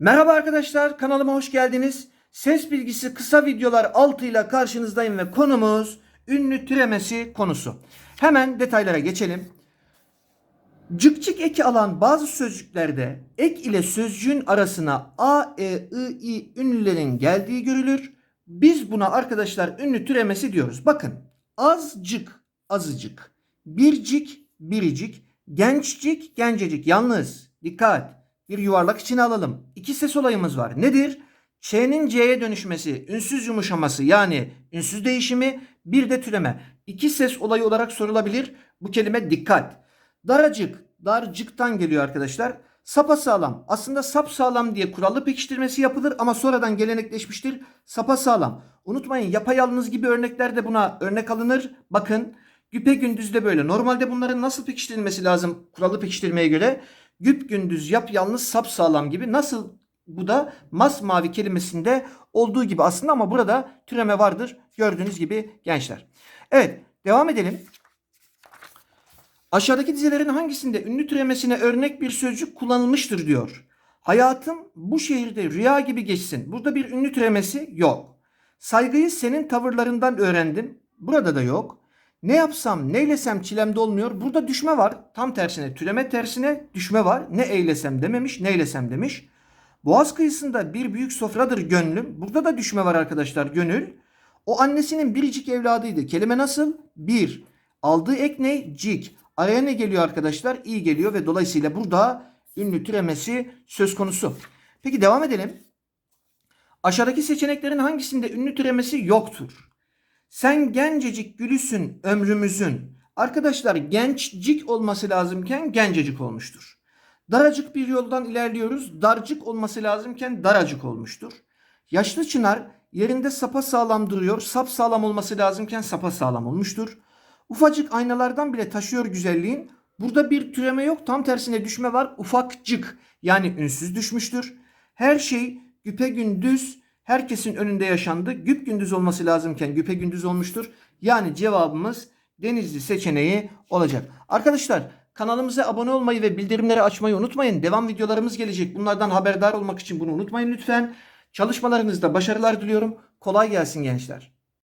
Merhaba arkadaşlar kanalıma hoş geldiniz. Ses bilgisi kısa videolar altıyla karşınızdayım ve konumuz ünlü türemesi konusu. Hemen detaylara geçelim. Cıkçık eki alan bazı sözcüklerde ek ile sözcüğün arasına a, e, i, i ünlülerin geldiği görülür. Biz buna arkadaşlar ünlü türemesi diyoruz. Bakın azcık, azıcık, bircik, biricik, gençcik, gencecik. Yalnız dikkat bir yuvarlak içine alalım. İki ses olayımız var. Nedir? Ç'nin C'ye dönüşmesi, ünsüz yumuşaması yani ünsüz değişimi bir de türeme. İki ses olayı olarak sorulabilir. Bu kelime dikkat. Daracık, darcıktan geliyor arkadaşlar. Sapa sağlam. Aslında sap sağlam diye kurallı pekiştirmesi yapılır ama sonradan gelenekleşmiştir. Sapa sağlam. Unutmayın yapayalnız gibi örnekler de buna örnek alınır. Bakın güpe gündüz de böyle. Normalde bunların nasıl pekiştirilmesi lazım kurallı pekiştirmeye göre? Güp gündüz yap yalnız sap sağlam gibi. Nasıl bu da masmavi kelimesinde olduğu gibi aslında ama burada türeme vardır. Gördüğünüz gibi gençler. Evet devam edelim. Aşağıdaki dizelerin hangisinde ünlü türemesine örnek bir sözcük kullanılmıştır diyor. Hayatım bu şehirde rüya gibi geçsin. Burada bir ünlü türemesi yok. Saygıyı senin tavırlarından öğrendim. Burada da yok. Ne yapsam neylesem çilemde olmuyor. Burada düşme var. Tam tersine türeme tersine düşme var. Ne eylesem dememiş neylesem demiş. Boğaz kıyısında bir büyük sofradır gönlüm. Burada da düşme var arkadaşlar gönül. O annesinin biricik evladıydı. Kelime nasıl? Bir. Aldığı ek ne? Cik. Araya ne geliyor arkadaşlar? İ geliyor ve dolayısıyla burada ünlü türemesi söz konusu. Peki devam edelim. Aşağıdaki seçeneklerin hangisinde ünlü türemesi yoktur? Sen gencecik gülüsün ömrümüzün. Arkadaşlar gençcik olması lazımken gencecik olmuştur. Daracık bir yoldan ilerliyoruz. Darcık olması lazımken daracık olmuştur. Yaşlı çınar yerinde sapa sağlam duruyor. Sap sağlam olması lazımken sapa sağlam olmuştur. Ufacık aynalardan bile taşıyor güzelliğin. Burada bir türeme yok. Tam tersine düşme var. Ufakcık yani ünsüz düşmüştür. Her şey güpe gündüz herkesin önünde yaşandı. Güp gündüz olması lazımken güpe gündüz olmuştur. Yani cevabımız Denizli seçeneği olacak. Arkadaşlar kanalımıza abone olmayı ve bildirimleri açmayı unutmayın. Devam videolarımız gelecek. Bunlardan haberdar olmak için bunu unutmayın lütfen. Çalışmalarınızda başarılar diliyorum. Kolay gelsin gençler.